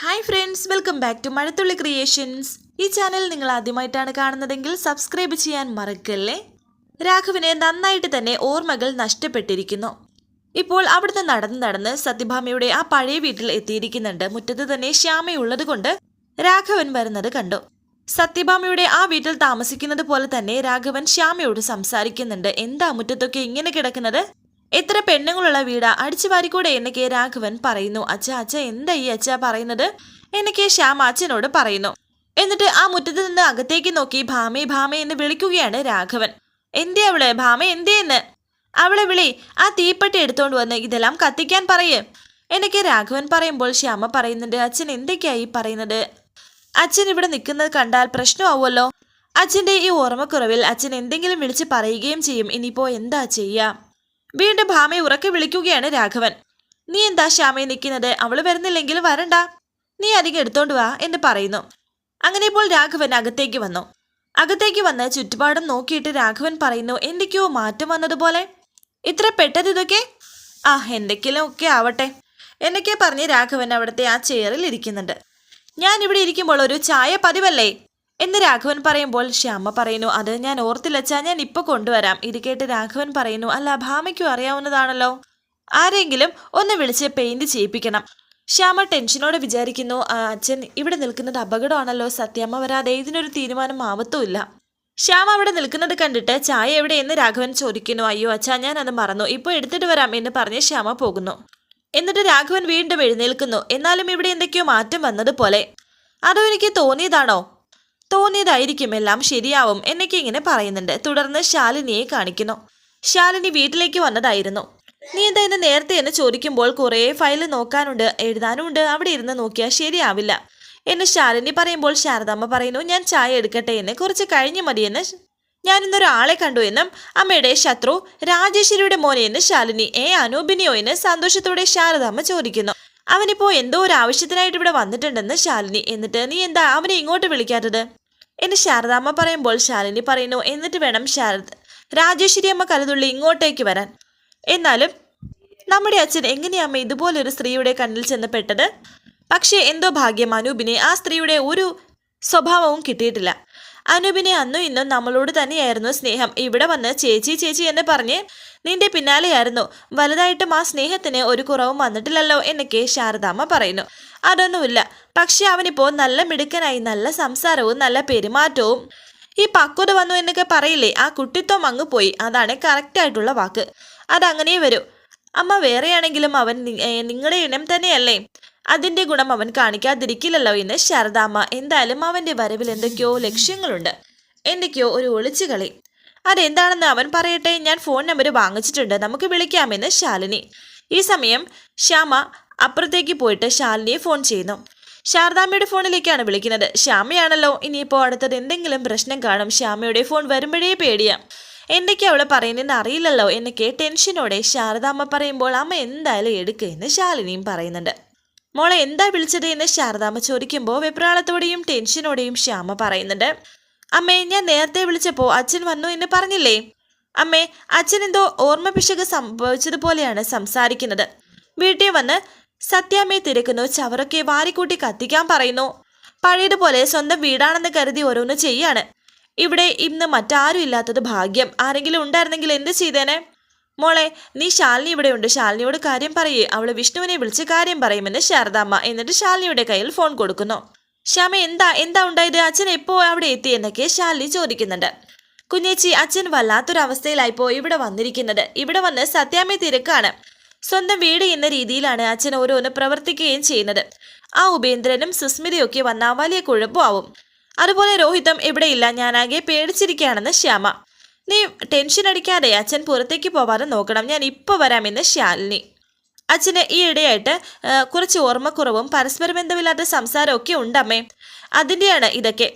Hi friends welcome back to Mazhathulli creations ഈ channel നിങ്ങൾ ആദ്യമായിട്ടാണ് കാണുന്നതെങ്കിൽ സബ്സ്ക്രൈബ് ചെയ്യാൻ മറക്കല്ലേ? രാഘവന് നന്നായിട്ട് തന്നെ ഓർമ്മകൾ നഷ്ടപ്പെട്ടിരിക്കുന്നു. ഇപ്പോൾ അവിടുന്ന് നടന്ന് നടന്ന് സത്യഭാമയുടെ ആ പഴയ വീട്ടിൽ എത്തിയിരിക്കുന്നുണ്ട്. മുറ്റത്ത് തന്നെ ശ്യാമയുള്ളത് കൊണ്ട് രാഘവൻ വരുന്നത് കണ്ടു. സത്യഭാമയുടെ ആ വീട്ടിൽ താമസിക്കുന്നത് പോലെ തന്നെ രാഘവൻ ശ്യാമയോട് സംസാരിക്കുന്നുണ്ട്. എന്താ മുറ്റത്തൊക്കെ ഇങ്ങനെ കിടക്കുന്നത്? എത്ര പെണ്ണുങ്ങളുള്ള വീടാ? അടിച്ചു വാരിക്കൂടെ എന്നൊക്കെ രാഘവൻ പറയുന്നു. അച്ഛ അച്ഛ എന്താ ഈ അച്ഛ പറയുന്നത്? എന്നൊക്കെ ശ്യാം അച്ഛനോട് പറയുന്നു. എന്നിട്ട് ആ മുറ്റത്ത് നിന്ന് അകത്തേക്ക് നോക്കി ഭാമേ ഭാമേ എന്ന് വിളിക്കുകയാണ് രാഘവൻ. എന്തേ അവൾ? ഭാമ എന്തേന്ന് അവളെ വിളി ആ തീപ്പെട്ടി എടുത്തോണ്ട് വന്ന് ഇതെല്ലാം കത്തിക്കാൻ പറയേ. എന്നൊക്കെ രാഘവൻ പറയുമ്പോൾ ശ്യാമ പറയുന്നുണ്ട് അച്ഛൻ എന്തൊക്കെയായി പറയുന്നത്? അച്ഛൻ ഇവിടെ നിൽക്കുന്നത് കണ്ടാൽ പ്രശ്നമാവുമല്ലോ. അച്ഛന്റെ ഈ ഓർമ്മക്കുറവിൽ അച്ഛൻ എന്തെങ്കിലും വിളിച്ച് പറയുകയും ചെയ്യും. ഇനിയിപ്പോ എന്താ ചെയ്യാ? വീണ്ടും ഭാമയെ ഉറക്കെ വിളിക്കുകയാണ് രാഘവൻ. നീ എന്താ ശ്യാമയെ നിൽക്കുന്നത് അവൾ വരുന്നില്ലെങ്കിൽ വരണ്ട. നീ അധികം എടുത്തോണ്ട് വാ എന്ന് പറയുന്നു. അങ്ങനെ ഇപ്പോൾ രാഘവൻ അകത്തേക്ക് വന്നു. അകത്തേക്ക് വന്ന് ചുറ്റുപാടും നോക്കിയിട്ട് രാഘവൻ പറയുന്നു എന്തൊക്കെയോ മാറ്റം വന്നതുപോലെ. ഇത്ര പെട്ടത് ഇതൊക്കെ? ആ എന്തെങ്കിലും ഒക്കെ ആവട്ടെ എന്നൊക്കെ പറഞ്ഞ് രാഘവൻ അവിടുത്തെ ആ ചെയറിൽ ഇരിക്കുന്നുണ്ട്. ഞാൻ ഇവിടെ ഇരിക്കുമ്പോൾ ഒരു ചായ പതിവല്ലേ? എന്ന് രാഘവൻ പറയുമ്പോൾ ശ്യാമ പറയുന്നു അത് ഞാൻ ഓർത്തില്ലച്ചാ ഞാൻ ഇപ്പൊ കൊണ്ടുവരാം. ഇത് കേട്ട് രാഘവൻ പറയുന്നു അല്ല ഭാമയ്ക്കും അറിയാവുന്നതാണല്ലോ. ആരെങ്കിലും ഒന്ന് വിളിച്ച് പെയിന്റ് ചെയ്യിപ്പിക്കണം. ശ്യാമ ടെൻഷനോടെ വിചാരിക്കുന്നു "ആ, അച്ഛൻ ഇവിടെ നിൽക്കുന്നത് അപകടമാണല്ലോ സത്യമ്മ വരാതെ ഇതിനൊരു തീരുമാനം ആവത്തുമില്ല ശ്യാമ അവിടെ നിൽക്കുന്നത് കണ്ടിട്ട് ചായ എവിടെ എന്ന് രാഘവൻ ചോദിക്കുന്നു അയ്യോ അച്ഛാ ഞാൻ അത് മറന്നു ഇപ്പോൾ എടുത്തിട്ട് വരാം എന്ന് പറഞ്ഞ് ശ്യാമ പോകുന്നു. എന്നിട്ട് രാഘവൻ വീണ്ടും എഴുന്നേൽക്കുന്നു എന്നാലും ഇവിടെ എന്തൊക്കെയോ മാറ്റം വന്നതുപോലെ. അതോ എനിക്ക് തോന്നിയതാണോ? തോന്നിയതായിരിക്കും എല്ലാം ശരിയാവും എന്നൊക്കെ ഇങ്ങനെ പറയുന്നുണ്ട്. തുടർന്ന് ശാലിനിയെ കാണിക്കുന്നു. ശാലിനി വീട്ടിലേക്ക് വന്നതായിരുന്നു. നീ എന്താ ഇന്ന് നേരത്തെ എന്ന് ചോദിക്കുമ്പോൾ കുറേ ഫയൽ നോക്കാനുണ്ട് എഴുതാനുണ്ട് അവിടെ ഇരുന്ന് നോക്കിയാൽ ശരിയാവില്ല എന്ന് ശാലിനി പറയുമ്പോൾ ശാരദാമ്മ പറയുന്നു ഞാൻ ചായ എടുക്കട്ടെ എന്ന്. കുറച്ച് കഴിഞ്ഞു മതിയെന്ന് ഞാൻ ഇന്നൊരാളെ കണ്ടു എന്നും അമ്മയുടെ ശത്രു രാജേശ്വരിയുടെ മോനെ എന്ന് ശാലിനി എ അനൂപിനെയോ എന്ന് സന്തോഷത്തോടെ ശാരദാമ്മ ചോദിക്കുന്നു. അവനിപ്പോ എന്തോ ഒരു ആവശ്യത്തിനായിട്ട് ഇവിടെ വന്നിട്ടുണ്ടെന്ന് ശാലിനി. എന്നിട്ട് നീ എന്താ അവനെ ഇങ്ങോട്ട് വിളിക്കാത്തത്? എന്ന് ശാരദാമ്മ പറയുമ്പോൾ ശാലിനി പറയുന്നു എന്നിട്ട് വേണം ശാരദ രാജേശ്വരി അമ്മ കരുതുള്ളി ഇങ്ങോട്ടേക്ക് വരാൻ. എന്നാലും നമ്മുടെ അച്ഛൻ എങ്ങനെയമ്മ ഇതുപോലൊരു സ്ത്രീയുടെ കണ്ണിൽ ചെന്ന് പെട്ടത് പക്ഷേ എന്തോ ഭാഗ്യം അനൂപിനെ ആ സ്ത്രീയുടെ ഒരു സ്വഭാവവും കിട്ടിയിട്ടില്ല. അനൂപിനെ അന്നും ഇന്നും നമ്മളോട് തന്നെയായിരുന്നു സ്നേഹം. ഇവിടെ വന്ന് ചേച്ചി ചേച്ചി എന്ന് പറഞ്ഞ് നിന്റെ പിന്നാലെയായിരുന്നു. വലുതായിട്ടും ആ സ്നേഹത്തിന് ഒരു കുറവും വന്നിട്ടില്ലല്ലോ എന്നൊക്കെ ശാരദാമ്മ പറയുന്നു. അതൊന്നുമില്ല. പക്ഷെ അവനിപ്പോ നല്ല മിടുക്കനായി നല്ല സംസാരവും നല്ല പെരുമാറ്റവും ഈ പക്വത വന്നു എന്നൊക്കെ പറയില്ലേ? ആ കുട്ടിത്വം അങ്ങ് പോയി. അതാണ് കറക്റ്റായിട്ടുള്ള വാക്ക്. അതങ്ങനെ വരൂ. അമ്മ വേറെയാണെങ്കിലും അവൻ നിങ്ങളുടെ ഇനം തന്നെയല്ലേ? അതിന്റെ ഗുണം അവൻ കാണിക്കാതിരിക്കില്ലല്ലോ എന്ന് ശാരദാമ്മ എന്തായാലും അവന്റെ വരവിൽ എന്തൊക്കെയോ ലക്ഷ്യങ്ങളുണ്ട്. എന്തൊക്കെയോ ഒരു ഒളിച്ചുകളി അതെന്താണെന്ന് അവൻ പറയട്ടെ ഞാൻ ഫോൺ നമ്പർ വാങ്ങിച്ചിട്ടുണ്ട് നമുക്ക് വിളിക്കാമെന്ന് ശാലിനി. ഈ സമയം ശ്യാമ അപ്പുറത്തേക്ക് പോയിട്ട് ശാലിനിയെ ഫോൺ ചെയ്യുന്നു. ശാരദാമ്മയുടെ ഫോണിലേക്കാണ് വിളിക്കുന്നത്. ശ്യാമയാണല്ലോ ഇനിയിപ്പോൾ അടുത്തത് എന്തെങ്കിലും പ്രശ്നം കാണും ശ്യാമയുടെ ഫോൺ വരുമ്പോഴേ പേടിയാം. എന്തൊക്കെ അവളെ പറയുന്നതെന്ന് അറിയില്ലല്ലോ എന്നൊക്കെ ടെൻഷനോടെ ശാരദാമ്മ പറയുമ്പോൾ അമ്മ എന്തായാലും എടുക്കുക എന്ന് ശാലിനിയും പറയുന്നുണ്ട്. മോളെ എന്താ വിളിച്ചത് എന്ന് ശാരദാമ്മ ചോദിക്കുമ്പോൾ വെപ്രാളത്തോടെയും ടെൻഷനോടെയും ശ്യാമ പറയുന്നുണ്ട്. അമ്മേ ഞാൻ നേരത്തെ വിളിച്ചപ്പോൾ അച്ഛൻ വന്നു എന്ന് പറഞ്ഞില്ലേ? അമ്മേ അച്ഛൻ എന്തോ ഓർമ്മ പിശക് സംഭവിച്ചതുപോലെയാണ് സംസാരിക്കുന്നത്. വീട്ടിൽ വന്ന് സത്യാമ്മയെ തിരക്കുന്നു ചവറൊക്കെ വാരിക്കൂട്ടി കത്തിക്കാൻ പറയുന്നു. പഴയതുപോലെ സ്വന്തം വീടാണെന്ന് കരുതി ഓരോന്ന് ചെയ്യാണ്. ഇവിടെ ഇന്ന് മറ്റാരും ഇല്ലാത്തത് ഭാഗ്യം. ആരെങ്കിലും ഉണ്ടായിരുന്നെങ്കിൽ എന്ത് ചെയ്തേനെ? മോളെ നീ ശാലിനി ഇവിടെ ഉണ്ട് ശാലിനിയോട് കാര്യം പറയേ. അവൾ വിഷ്ണുവിനെ വിളിച്ച് കാര്യം പറയുമെന്ന് ശാരദാമ്മ എന്നിട്ട് ശാലിനിയുടെ കയ്യിൽ ഫോൺ കൊടുക്കുന്നു. ശ്യാമ എന്താ? എന്താ ഉണ്ടായത്? അച്ഛൻ എപ്പോ അവിടെ എത്തി എന്നൊക്കെ ശാലിനി ചോദിക്കുന്നുണ്ട്. കുഞ്ഞേച്ചി അച്ഛൻ വല്ലാത്തൊരവസ്ഥയിലായിപ്പോ ഇവിടെ വന്നിരിക്കുന്നത്. ഇവിടെ വന്ന് സത്യാമ്മ തിരക്കാണ്. സ്വന്തം വീട് എന്ന രീതിയിലാണ് അച്ഛൻ ഓരോന്ന് പ്രവർത്തിക്കുകയും ചെയ്യുന്നത്. ആ ഉപേന്ദ്രനും സുസ്മിതയൊക്കെ വന്നാൽ വലിയ കുഴപ്പമാവും. അതുപോലെ രോഹിതം ഇവിടെയില്ല. ഞാനാകെ പേടിച്ചിരിക്കുകയാണെന്ന് ശ്യാമ. നീ ടെൻഷൻ അടിക്കാതെ അച്ഛൻ പുറത്തേക്ക് പോവാതെ നോക്കണം. ഞാൻ ഇപ്പോൾ വരാമെന്ന് ശാലിനി. അച്ഛന് ഈ ഇടയായിട്ട് കുറച്ച് ഓർമ്മക്കുറവും പരസ്പര ബന്ധമില്ലാത്ത സംസാരമൊക്കെ ഉണ്ടമ്മേ അതിന്റെയാണ് ഇതൊക്കെ.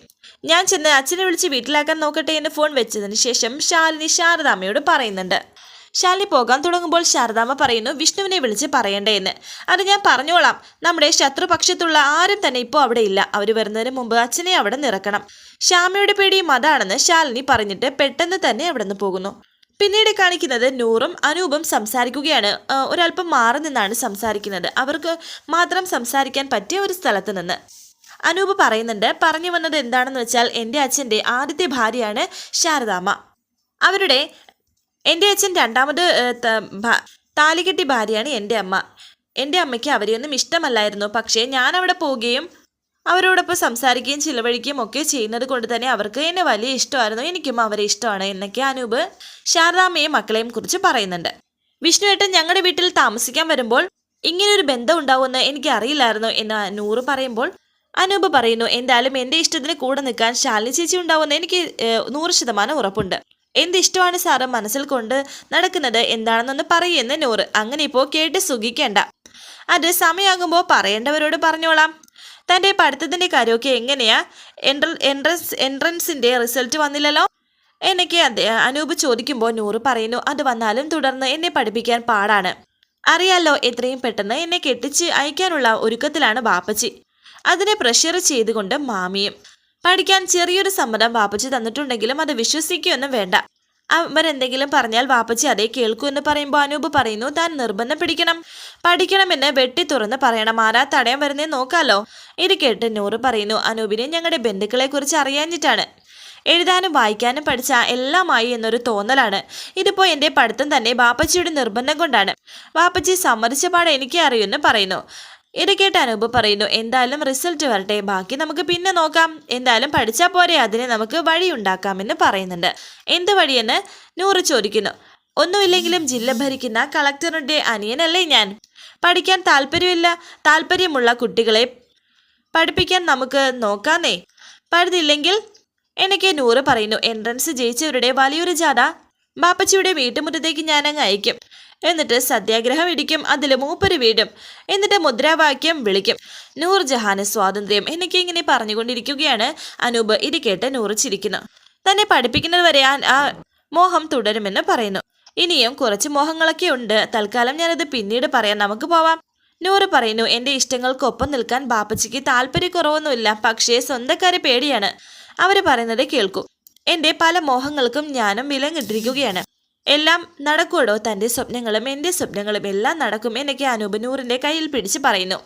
ഞാൻ ചെന്ന് അച്ഛനെ വിളിച്ച് വീട്ടിലാക്കാൻ നോക്കട്ടെ എന്ന് ഫോൺ വെച്ചതിന് ശേഷം ശാലിനി ശാരദാമ്മയോട് പറയുന്നുണ്ട്. ശാലിനി പോകാൻ തുടങ്ങുമ്പോൾ ശാരദാമ്മ പറയുന്നു വിഷ്ണുവിനെ വിളിച്ച് പറയണ്ടേന്ന് അത് ഞാൻ പറഞ്ഞോളാം. നമ്മുടെ ശത്രുപക്ഷത്തുള്ള ആരും തന്നെ ഇപ്പോൾ അവിടെ ഇല്ല. അവർ വരുന്നതിന് മുമ്പ് അച്ഛനെ അവിടെ നിറക്കണം. ശ്യാമയുടെ പേടിയും അതാണെന്ന് ശാലിനി പറഞ്ഞിട്ട് പെട്ടെന്ന് തന്നെ അവിടെ പോകുന്നു. പിന്നീട് കാണിക്കുന്നത് നൂറും അനൂപും സംസാരിക്കുകയാണ്. ഒരല്പം മാറി നിന്നാണ് സംസാരിക്കുന്നത്. അവർക്ക് മാത്രം സംസാരിക്കാൻ പറ്റിയ ഒരു സ്ഥലത്ത് നിന്ന്. അനൂപ് പറയുന്നുണ്ട് പറഞ്ഞു വന്നത് എന്താണെന്ന് വെച്ചാൽ എന്റെ അച്ഛന്റെ ആദ്യത്തെ ഭാര്യയാണ് ശാരദാമ്മ. അവരുടെ എന്റെ അച്ഛൻ രണ്ടാമത് താലികെട്ടി ഭാര്യയാണ് എന്റെ അമ്മ. എന്റെ അമ്മയ്ക്ക് അവരെയൊന്നും ഇഷ്ടമല്ലായിരുന്നു. പക്ഷേ ഞാൻ അവിടെ പോവുകയും അവരോടൊപ്പം സംസാരിക്കുകയും ചിലവഴിക്കുകയും ഒക്കെ ചെയ്യുന്നത് കൊണ്ട് തന്നെ അവർക്ക് എന്നെ വലിയ ഇഷ്ടമായിരുന്നു. എനിക്കും അവരെ ഇഷ്ടമാണ് എന്നൊക്കെ അനൂപ് ശാരദാമ്മയും മക്കളെയും കുറിച്ച് പറയുന്നുണ്ട്. വിഷ്ണുവേട്ടൻ ഞങ്ങളുടെ വീട്ടിൽ താമസിക്കാൻ വരുമ്പോൾ ഇങ്ങനൊരു ബന്ധം ഉണ്ടാവുമെന്ന് എനിക്ക് അറിയില്ലായിരുന്നു എന്ന് നൂറ് പറയുമ്പോൾ അനൂപ് പറയുന്നു എന്തായാലും എന്റെ ഇഷ്ടത്തിന് കൂടെ നിൽക്കാൻ ശാലിനി ചേച്ചി ഉണ്ടാവുമെന്ന് എനിക്ക് നൂറ് ശതമാനം ഉറപ്പുണ്ട്. എന്ത് ഇഷ്ടമാണ് സാറ് മനസ്സിൽ കൊണ്ട് നടക്കുന്നത് എന്താണെന്നൊന്ന് പറയുന്ന നൂറ്. അങ്ങനെ ഇപ്പോൾ കേട്ട് സുഖിക്കേണ്ട. അത് സമയമാകുമ്പോൾ പറയേണ്ടവരോട് പറഞ്ഞോളാം. തന്റെ പഠിത്തത്തിന്റെ കാര്യമൊക്കെ എങ്ങനെയാ? എൻട്ര എൻട്രൻസ് എൻട്രൻസിന്റെ റിസൾട്ട് വന്നില്ലല്ലോ? എനിക്ക് അനൂപ് ചോദിക്കുമ്പോൾ നൂറ് പറയുന്നു അത് വന്നാലും തുടർന്ന് എന്നെ പഠിപ്പിക്കാൻ പാടാണ്. അറിയാലോ എത്രയും പെട്ടെന്ന് എന്നെ കെട്ടിച്ച് അയക്കാനുള്ള ഒരുക്കത്തിലാണ് ബാപ്പച്ചി. അതിനെ പ്രഷർ ചെയ്തുകൊണ്ട് മാമിയും പഠിക്കാൻ ചെറിയൊരു സമ്മതം വാപ്പച്ചി തന്നിട്ടുണ്ടെങ്കിലും അത് വിശ്വസിക്കുകയൊന്നും വേണ്ട. അവരെന്തെങ്കിലും പറഞ്ഞാൽ വാപ്പച്ചി അതേ കേൾക്കൂ എന്ന് പറയുമ്പോൾ അനൂപ് പറയുന്നു താൻ നിർബന്ധം പിടിക്കണം. പഠിക്കണമെന്ന് വെട്ടി തുറന്ന് പറയണം. ആരാ തടയാൻ വരുന്നേ നോക്കാലോ. ഇത് കേട്ട് നൂറ് പറയുന്നു അനൂപിനെ ഞങ്ങളുടെ ബന്ധുക്കളെ കുറിച്ച് അറിയാഞ്ഞിട്ടാണ്. എഴുതാനും വായിക്കാനും പഠിച്ച എല്ലാമായി എന്നൊരു തോന്നലാണ്. ഇതിപ്പോ എന്റെ പഠിത്തം തന്നെ ബാപ്പച്ചിയുടെ നിർബന്ധം കൊണ്ടാണ്. ബാപ്പച്ചി സമ്മതിച്ച പാടെ എനിക്ക് അറിയുമെന്ന് പറയുന്നു. ഇത് കേട്ട് അനൂപ് പറയുന്നു. എന്തായാലും റിസൾട്ട് വരട്ടെ. ബാക്കി നമുക്ക് പിന്നെ നോക്കാം. എന്തായാലും പഠിച്ചാൽ പോരെ അതിനെ നമുക്ക് വഴി ഉണ്ടാക്കാമെന്ന് പറയുന്നുണ്ട്. എന്ത് വഴിയെന്ന് നൂറ് ചോദിക്കുന്നു. ഒന്നുമില്ലെങ്കിലും ജില്ല ഭരിക്കുന്ന കളക്ടറുടെ അനിയനല്ലേ ഞാൻ? പഠിക്കാൻ താല്പര്യമില്ല. താല്പര്യമുള്ള കുട്ടികളെ പഠിപ്പിക്കാൻ നമുക്ക് നോക്കാന്നേ. പഴുതില്ലെങ്കിൽ എനിക്ക് നൂറ് പറയുന്നു. എൻട്രൻസ് ജയിച്ചവരുടെ വലിയൊരു ജാഥ. ബാപ്പച്ചിയുടെ വീട്ടുമുറ്റത്തേക്ക് ഞാൻ അങ്ങ് അയക്കും. എന്നിട്ട് സത്യാഗ്രഹം ഇടിക്കും അതിൽ മൂപ്പര് വീടും എന്നിട്ട് മുദ്രാവാക്യം വിളിക്കും. നൂറ് ജഹാന് സ്വാതന്ത്ര്യം എന്നൊക്കെ ഇങ്ങനെ പറഞ്ഞുകൊണ്ടിരിക്കുകയാണ് അനൂപ്. ഇത് കേട്ട് നൂറ് ചിരിക്കുന്നു. തന്നെ പഠിപ്പിക്കുന്നത് വരെ ആ- മോഹം തുടരുമെന്ന് പറയുന്നു. ഇനിയും കുറച്ച് മോഹങ്ങളൊക്കെ ഉണ്ട്. തൽക്കാലം ഞാനത് പിന്നീട് പറയാം. നമുക്ക് പോവാം. നൂറ് പറയുന്നു എന്റെ ഇഷ്ടങ്ങൾക്കൊപ്പം നിൽക്കാൻ ബാപ്പച്ചിക്ക് താല്പര്യക്കുറവൊന്നുമില്ല. പക്ഷേ സ്വന്തക്കാരെ പേടിയാണ്. അവർ പറയുന്നത് കേൾക്കും. എന്റെ പല മോഹങ്ങൾക്കും ഞാനും വിലങ്ങിട്ടിരിക്കുകയാണ്. എല്ലാം നടക്കൂടോ തന്റെ സ്വപ്നങ്ങളും എന്റെ സ്വപ്നങ്ങളും എല്ലാം നടക്കും എന്നൊക്കെ അനൂപ് നൂറിന്റെ കയ്യിൽ പിടിച്ച് പറയുന്നു.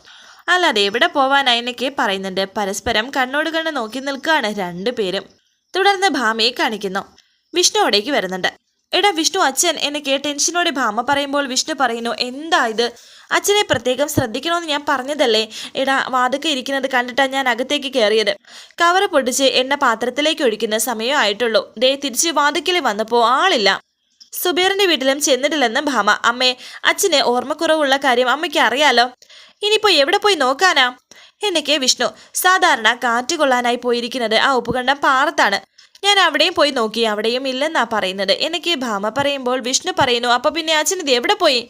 അല്ലാതെ എവിടെ പോവാനായി എന്നൊക്കെ പറയുന്നുണ്ട്. പരസ്പരം കണ്ണോട് കണ്ണ് നോക്കി നിൽക്കുകയാണ് രണ്ടുപേരും തുടർന്ന് ഭാമയെ കാണിക്കുന്നു. വിഷ്ണു അവിടേക്ക് വരുന്നുണ്ട്. എടാ വിഷ്ണു അച്ഛൻ എന്നൊക്കെ ടെൻഷനോടെ ഭാമ പറയുമ്പോൾ വിഷ്ണു പറയുന്നു എന്താ ഇത്? അച്ഛനെ പ്രത്യേകം ശ്രദ്ധിക്കണമെന്ന് ഞാൻ പറഞ്ഞതല്ലേ? എടാ വാതൊക്കെ ഇരിക്കുന്നത് കണ്ടിട്ടാണ് ഞാൻ അകത്തേക്ക് കയറിയത് കവറ് പൊട്ടിച്ച് എണ്ണ പാത്രത്തിലേക്ക് ഒഴിക്കുന്ന സമയമായിട്ടുള്ളൂ. ദേ തിരിച്ച് വാതിക്കൽ വന്നപ്പോൾ ആളില്ല. സുബീറിന്റെ വീട്ടിലും ചെന്നിട്ടില്ലെന്ന് ഭാമ. അമ്മേ അച്ഛന് ഓർമ്മക്കുറവുള്ള കാര്യം അമ്മയ്ക്ക് അറിയാലോ? ഇനിയിപ്പോ എവിടെ പോയി നോക്കാനാ? എന്നൊക്കെ വിഷ്ണു സാധാരണ കാറ്റ് കൊള്ളാനായി പോയിരിക്കുന്നത് ആ ഉപ്പുകണ്ടം പാറത്താണ്. ഞാൻ അവിടെയും പോയി നോക്കി അവിടെയും ഇല്ലെന്നാ പറയുന്നത് എനിക്ക് ഭാമ പറയുമ്പോൾ വിഷ്ണു പറയുന്നു അപ്പൊ പിന്നെ അച്ഛൻ ഇത് എവിടെ പോയി?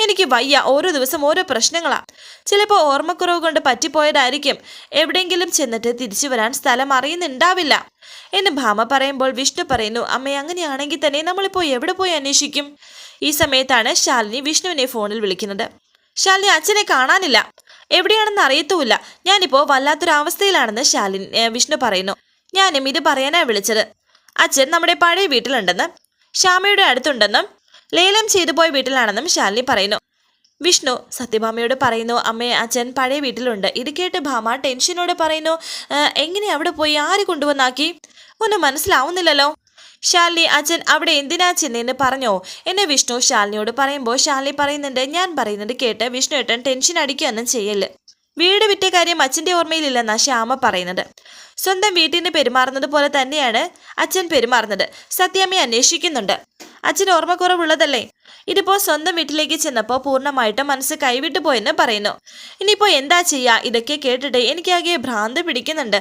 എനിക്ക് വയ്യ. ഓരോ ദിവസം ഓരോ പ്രശ്നങ്ങളാ. ചിലപ്പോൾ ഓർമ്മക്കുറവ് കൊണ്ട് പറ്റിപ്പോയതായിരിക്കും. എവിടെയെങ്കിലും ചെന്നിട്ട് തിരിച്ചു വരാൻ സ്ഥലം അറിയുന്നുണ്ടാവില്ല. എന്ന് ഭാമ പറയുമ്പോൾ വിഷ്ണു പറയുന്നു അമ്മ അങ്ങനെയാണെങ്കിൽ തന്നെ നമ്മളിപ്പോൾ എവിടെ പോയി അന്വേഷിക്കും? ഈ സമയത്താണ് ശാലിനി വിഷ്ണുവിനെ ഫോണിൽ വിളിക്കുന്നത്. ശാലിനി അച്ഛനെ കാണാനില്ല. എവിടെയാണെന്ന് അറിയത്തുമില്ല. ഞാനിപ്പോൾ വല്ലാത്തൊരവസ്ഥയിലാണെന്ന് ശാലിനി വിഷ്ണു പറയുന്നു. ഞാനും ഇത് പറയാനാണ് വിളിച്ചത്. അച്ഛൻ നമ്മുടെ പഴയ വീട്ടിലുണ്ടെന്ന് ശ്യാമയുടെ അടുത്തുണ്ടെന്നും ലേലം ചെയ്തു പോയ വീട്ടിലാണെന്നും ശാലിനി പറയുന്നു. വിഷ്ണു സത്യഭാമയോട് പറയുന്നു അമ്മേ അച്ഛൻ പഴയ വീട്ടിലുണ്ട്. ഇത് കേട്ട് ഭാമ ടെൻഷനോട് പറയുന്നു എങ്ങനെ അവിടെ പോയി? ആര് കൊണ്ടുവന്നാക്കി? ഒന്നും മനസ്സിലാവുന്നില്ലല്ലോ. ശാലിനി അച്ഛൻ അവിടെ എന്തിനാ ചെന്നെന്ന് പറഞ്ഞോ? എന്നെ വിഷ്ണു ശാലിനിയോട് പറയുമ്പോൾ ശാലിനി പറയുന്നുണ്ട് ഞാൻ പറയുന്നത് കേട്ട് വിഷ്ണു ഏട്ടൻ ടെൻഷൻ അടിക്കുകയൊന്നും ചെയ്യൽ. വീട് വിറ്റ കാര്യം അച്ഛന്റെ ഓർമ്മയിലില്ലെന്ന ശ്യാമ പറയുന്നത്. സ്വന്തം വീട്ടിന് പെരുമാറുന്നത് പോലെ തന്നെയാണ് അച്ഛൻ പെരുമാറുന്നത്. സത്യാമ്മ അന്വേഷിക്കുന്നുണ്ട്. അച്ഛൻ ഓർമ്മക്കുറവുള്ളതല്ലേ? ഇതിപ്പോ സ്വന്തം വീട്ടിലേക്ക് ചെന്നപ്പോൾ പൂർണമായിട്ടും മനസ്സ് കൈവിട്ടു പോയെന്ന് പറയുന്നു. ഇനിയിപ്പോ എന്താ ചെയ്യാ? ഇതൊക്കെ കേട്ടിട്ട് എനിക്കാകെ ഭ്രാന്ത് പിടിക്കുന്നുണ്ട്.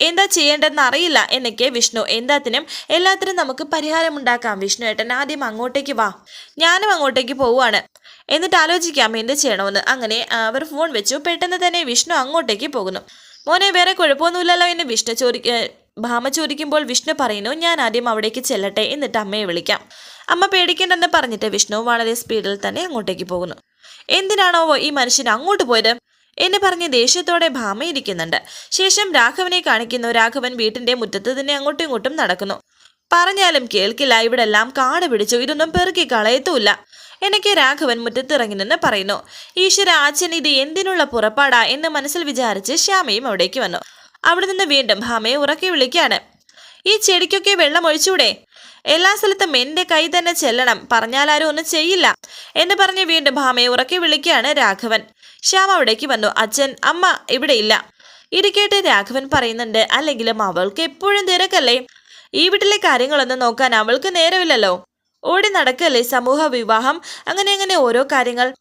എന്താ ചെയ്യേണ്ടതെന്ന് അറിയില്ല എന്നൊക്കെ വിഷ്ണു എന്താത്തിനും എല്ലാത്തിനും നമുക്ക് പരിഹാരമുണ്ടാക്കാം വിഷ്ണു ഏട്ടൻ ആദ്യം അങ്ങോട്ടേക്ക് വാ. ഞാനും അങ്ങോട്ടേക്ക് പോവുകയാണ് എന്നിട്ട് ആലോചിക്കാം എന്ത് ചെയ്യണമെന്ന്. അങ്ങനെ അവർ ഫോൺ വെച്ചു. പെട്ടെന്ന് തന്നെ വിഷ്ണു അങ്ങോട്ടേക്ക് പോകുന്നു. മോനെ വേറെ കുഴപ്പമൊന്നുമില്ലല്ലോ എന്ന് വിഷ്ണു ചോദിക്ക ഭാമ ചോദിക്കുമ്പോൾ വിഷ്ണു പറയുന്നു ഞാൻ ആദ്യം അവിടേക്ക് ചെല്ലട്ടെ എന്നിട്ട് അമ്മയെ വിളിക്കാം. അമ്മ പേടിക്കേണ്ടെന്ന് പറഞ്ഞിട്ട് വിഷ്ണു വളരെ സ്പീഡിൽ തന്നെ അങ്ങോട്ടേക്ക് പോകുന്നു. എന്തിനാണോ ഈ മനുഷ്യൻ അങ്ങോട്ട് പോയത്? എന്ന് പറഞ്ഞ് ദേഷ്യത്തോടെ ഭാമ ഇരിക്കുന്നുണ്ട്. ശേഷം രാഘവനെ കാണിക്കുന്നു. രാഘവൻ വീട്ടിന്റെ മുറ്റത്ത് തന്നെ അങ്ങോട്ടും ഇങ്ങോട്ടും നടക്കുന്നു. പറഞ്ഞാലും കേൾക്കില്ല. ഇവിടെ എല്ലാം കാട് പിടിച്ചു. ഇതൊന്നും പെറുക്കി കളയത്തുമില്ല. എനിക്ക് രാഘവൻ മുറ്റത്തിറങ്ങി നിന്ന് പറയുന്നു. ഈശ്വര അച്ഛൻ ഇത് എന്തിനുള്ള പുറപ്പാടാ എന്ന് മനസ്സിൽ വിചാരിച്ച് ശ്യാമയും അവിടേക്ക് വന്നു. അവിടെ നിന്ന് വീണ്ടും ഭാമയെ ഉറക്കി വിളിക്കുകയാണ്. ഈ ചെടിക്കൊക്കെ വെള്ളം ഒഴിച്ചൂടെ? എല്ലാ സ്ഥലത്തും എന്റെ കൈ തന്നെ ചെല്ലണം. പറഞ്ഞാലാരും ഒന്നും ചെയ്യില്ല. എന്ന് പറഞ്ഞ് വീണ്ടും ഭാമയെ ഉറക്കി വിളിക്കുകയാണ് രാഘവൻ. ശ്യാമ അവിടേക്ക് വന്നു. അച്ഛൻ അമ്മ ഇവിടെ ഇല്ല. ഇരിക്കേട്ട് രാഘവൻ പറയുന്നുണ്ട് അല്ലെങ്കിലും അവൾക്ക് എപ്പോഴും തിരക്കല്ലേ? ഈ വീട്ടിലെ കാര്യങ്ങളൊന്നും നോക്കാൻ അവൾക്ക് നേരമില്ലല്ലോ. ഓടി നടക്കല്ലേ സമൂഹ വിവാഹം? അങ്ങനെ അങ്ങനെ ഓരോ കാര്യങ്ങൾ.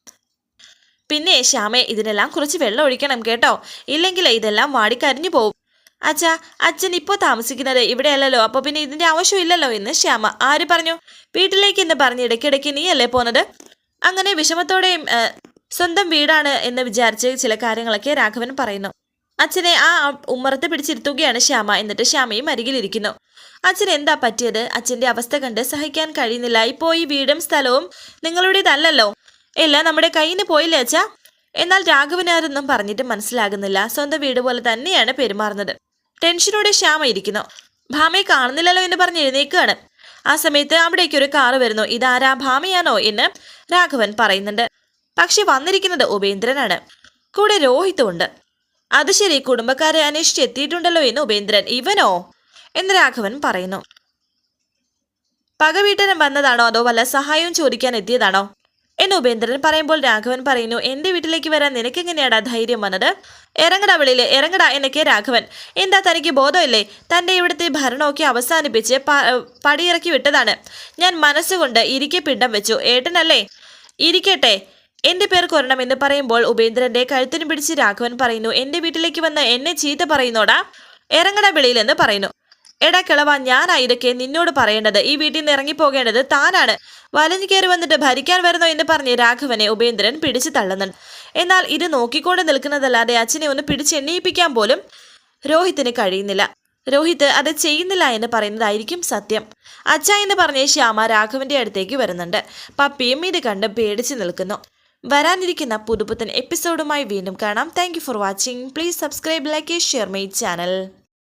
പിന്നെ ശ്യാമെ ഇതിനെല്ലാം കുറച്ച് വെള്ളം ഒഴിക്കണം കേട്ടോ. ഇല്ലെങ്കിൽ ഇതെല്ലാം വാടിക്കരിഞ്ഞു പോവും. അച്ഛാ അച്ഛൻ ഇപ്പോൾ താമസിക്കുന്നത് ഇവിടെയല്ലല്ലോ. അപ്പോൾ പിന്നെ ഇതിന്റെ ആവശ്യമില്ലല്ലോ എന്ന് ശ്യാമ ആര് പറഞ്ഞു? വീട്ടിലേക്ക് എന്ന് പറഞ്ഞ് ഇടയ്ക്കിടയ്ക്ക് നീയല്ലേ പോന്നത്? അങ്ങനെ വിഷമത്തോടെയും സ്വന്തം വീടാണ് എന്ന് വിചാരിച്ച് ചില കാര്യങ്ങളൊക്കെ രാഘവൻ പറയുന്നു. അച്ഛനെ ആ ഉമ്മറത്ത് പിടിച്ചിരുത്തുകയാണ് ശ്യാമ. എന്നിട്ട് ശ്യാമയും അരികിലിരിക്കുന്നു അച്ഛൻ എന്താ പറ്റിയത്? അച്ഛന്റെ അവസ്ഥ കണ്ട് സഹിക്കാൻ കഴിയുന്നില്ല. ഇപ്പോൾ ഈ വീടും സ്ഥലവും നിങ്ങളുടേതല്ലല്ലോ. എല്ലാം നമ്മുടെ കയ്യിന് പോയില്ലേ അച്ഛാ? എന്നാൽ രാഘവനാരൊന്നും പറഞ്ഞിട്ട് മനസ്സിലാകുന്നില്ല. സ്വന്തം വീട് പോലെ തന്നെയാണ് പെരുമാറുന്നത്. ടെൻഷനോടെ ശ്യാമ ഇരിക്കുന്നു. ഭാമയെ കാണുന്നില്ലല്ലോ എന്ന് പറഞ്ഞ് എഴുന്നേക്കുകയാണ് ആ സമയത്ത് അവിടേക്ക് ഒരു കാറ് വരുന്നു. ഇതാരാ ഭാമയാണോ എന്ന് രാഘവൻ പറയുന്നുണ്ട്. പക്ഷെ വന്നിരിക്കുന്നത് ഉപേന്ദ്രനാണ്. കൂടെ രോഹിതും ഉണ്ട്. അത് ശരി കുടുംബക്കാരെ അന്വേഷിച്ച് എത്തിയിട്ടുണ്ടല്ലോ എന്ന് ഉപേന്ദ്രൻ. ഇവനോ? എന്ന് രാഘവൻ പറയുന്നു. പകവീട്ടനം വന്നതാണോ അതോ വല്ല സഹായവും ചോദിക്കാൻ എത്തിയതാണോ? എന്ന് ഉപേന്ദ്രൻ പറയുമ്പോൾ രാഘവൻ പറയുന്നു എന്റെ വീട്ടിലേക്ക് വരാൻ നിനക്കെങ്ങനെയാടാ ധൈര്യം വന്നത്? ഇറങ്ങടാ വെളിയിലെ ഇറങ്ങടാ എന്നൊക്കെ രാഘവൻ. എന്താ തനിക്ക് ബോധമില്ലേ? തന്റെ ഇവിടുത്തെ ഭരണമൊക്കെ അവസാനിപ്പിച്ച് പടിയിറക്കി വിട്ടതാണ്. ഞാൻ മനസ്സുകൊണ്ട് ഇരിക്കെ പിണ്ടം വെച്ചു. ഏട്ടനല്ലേ? ഇരിക്കട്ടെ. എന്റെ പേർ കൊരണം എന്ന് പറയുമ്പോൾ ഉപേന്ദ്രന്റെ കഴുത്തിന് പിടിച്ച് രാഘവൻ പറയുന്നു എന്റെ വീട്ടിലേക്ക് വന്ന് എന്നെ ചീത്ത പറയുന്നോടാ? ഇറങ്ങട വെളിയിലെന്ന് പറയുന്നു. എടാ കിളവ ഞാനാ ഇതൊക്കെ നിന്നോട് പറയേണ്ടത്. ഈ വീട്ടിൽ നിന്ന് ഇറങ്ങിപ്പോകേണ്ടത് താനാണ്. വലഞ്ഞു കയറി വന്നിട്ട് ഭരിക്കാൻ വരുന്നോ എന്ന് പറഞ്ഞ് രാഘവനെ ഉപേന്ദ്രൻ പിടിച്ചു തള്ളുന്നുണ്ട്. എന്നാൽ ഇത് നോക്കിക്കൊണ്ട് നിൽക്കുന്നതല്ലാതെ അച്ഛനെ ഒന്ന് പിടിച്ചെണ്ണയിപ്പിക്കാൻ പോലും രോഹിത്തിന് കഴിയുന്നില്ല. രോഹിത് അത് ചെയ്യുന്നില്ല എന്ന് പറയുന്നതായിരിക്കും സത്യം. അച്ഛ എന്ന് പറഞ്ഞ് ശ്യാമ രാഘവന്റെ അടുത്തേക്ക് വരുന്നുണ്ട്. പപ്പിയും ഇത് കണ്ട് പേടിച്ചു നിൽക്കുന്നു. വരാനിരിക്കുന്ന പുതുപുത്തൻ എപ്പിസോഡുമായി വീണ്ടും കാണാം. Thank for watching please subscribe like share my channel